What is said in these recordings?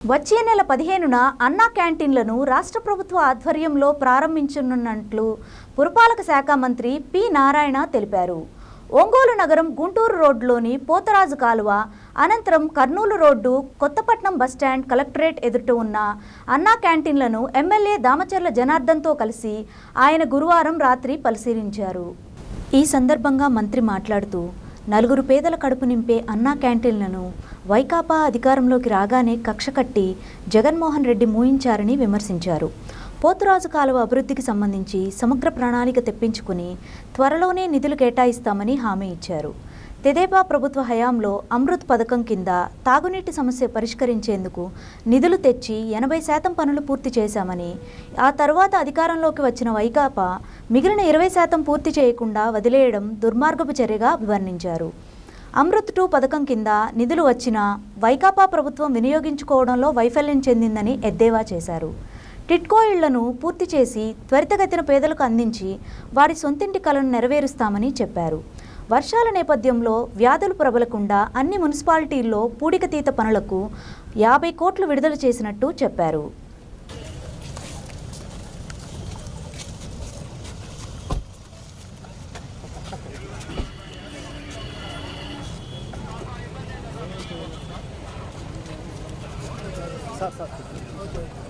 వచ్చే నెల పదిహేనున అన్నా క్యాంటీన్లను రాష్ట్ర ప్రభుత్వ ఆధ్వర్యంలో ప్రారంభించనున్నట్లు పురపాలక శాఖ మంత్రి పి నారాయణ తెలిపారు. ఒంగోలు నగరం గుంటూరు రోడ్లోని పోతరాజు కాలువ అనంతరం Kurnool road Kothapatnam bus stand collectorate ఎదుట ఉన్న అన్నా క్యాంటీన్లను ఎమ్మెల్యే దామచర్ల జనార్దన్తో కలిసి ఆయన గురువారం రాత్రి పరిశీలించారు. ఈ సందర్భంగా మంత్రి మాట్లాడుతూ నలుగురు పేదల కడుపు నింపే అన్నా క్యాంటీన్లను వైకాపా అధికారంలోకి రాగానే కక్ష కట్టి జగన్మోహన్ రెడ్డి మూయించారని విమర్శించారు. పోతురాజు కాలువ అభివృద్ధికి సంబంధించి సమగ్ర ప్రణాళిక తెప్పించుకుని త్వరలోనే నిధులు కేటాయిస్తామని హామీ ఇచ్చారు. తెదేపా ప్రభుత్వ హయాంలో అమృత్ పథకం కింద తాగునీటి సమస్య పరిష్కరించేందుకు నిధులు తెచ్చి ఎనభై శాతం పనులు పూర్తి చేశామని ఆ తర్వాత అధికారంలోకి వచ్చిన వైకాపా మిగిలిన ఇరవై శాతం పూర్తి చేయకుండా వదిలేయడం దుర్మార్గపు చర్యగా అభివర్ణించారు. అమృత్ టూ పథకం కింద నిధులు వచ్చినా వైకాపా ప్రభుత్వం వినియోగించుకోవడంలో వైఫల్యం చెందిందని ఎద్దేవా చేశారు. టిట్కో ఇళ్ళను పూర్తి చేసి త్వరితగతిన పేదలకు అందించి వారి సొంతింటి కలను నెరవేరుస్తామని చెప్పారు. వర్షాల నేపథ్యంలో వ్యాధులు ప్రబలకుండా అన్ని మున్సిపాలిటీల్లో పూడికతీత పనులకు యాభై కోట్లు విడుదల చేసినట్టు చెప్పారు. అటప్ సార్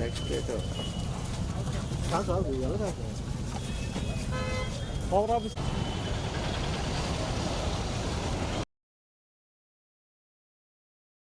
next later. Kanka